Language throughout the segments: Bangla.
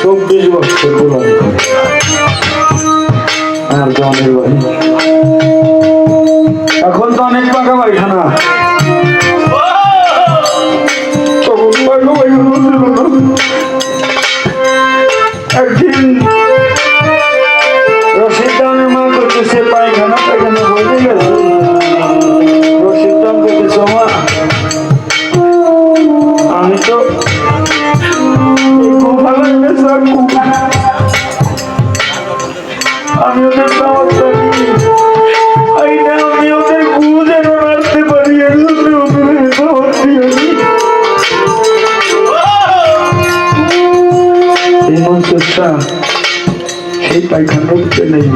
চব্বিশ বছর আমার জনের বাড়ি দিয়েছি এই মঞ্চটা সেই পায়খানার ভিতরে নেই।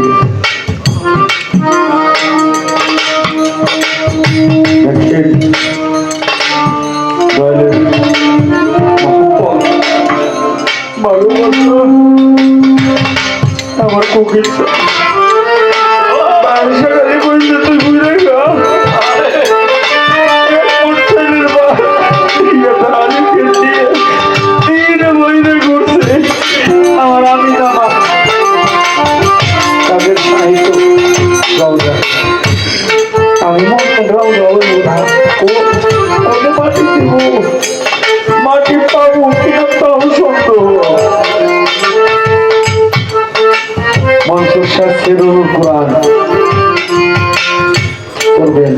আমার কোকিল বাসা গাড়ি বলছে তুই বুঝে গা। আমার আমি সেরুল কোরআন করবেন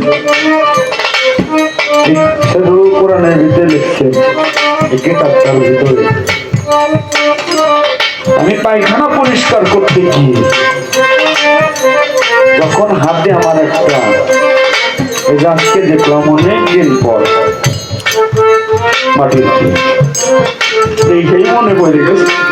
এই কোরআনের ভিতরে আমি পায়খানা পরিষ্কার করতে গিয়ে যখন হাতে আমার একটা এই দেখলাম অনেক দিন পর মাটির এইটাই মনে পড়ে গেছে।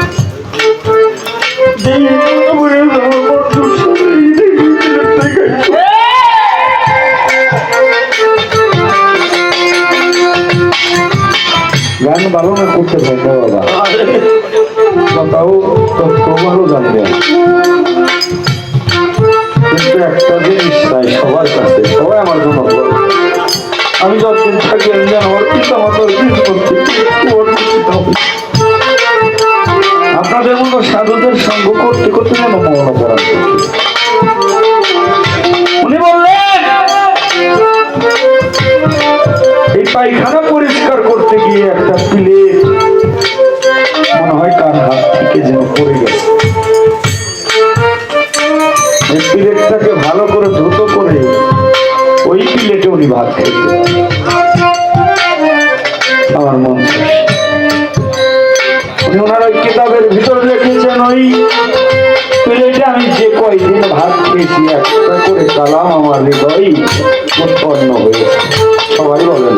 গান ভালো না করতে পারব বাবা। তাও তথ্য ভালো জানবে কিন্তু একটা জিনিস নাই সবার কাছে, সবাই আমার জন্য আমি যতদিন থাকি, আমি আমার পিতা মাতার দিন করতে আপনাদের মতো সাধুদের সঙ্গ করতে করতে যেন মৌন করা উনি বললেন, এই পায়খানা হয় কার হাত থেকে যেন পড়ে গেছে প্লেটটাকে ভালো করে দ্রুত করে ওই প্লেটে উনি ভাত খাইতেন আমার মন। উনি ওনার ওই কিতাবের ভিতরে লিখেছেন, ওই প্লেটে আমি যে কয়দিন ভাত খেয়েছি, একটা করে কালাম আমার হৃদয় উৎপন্ন হয়েছে সবাই বলেন।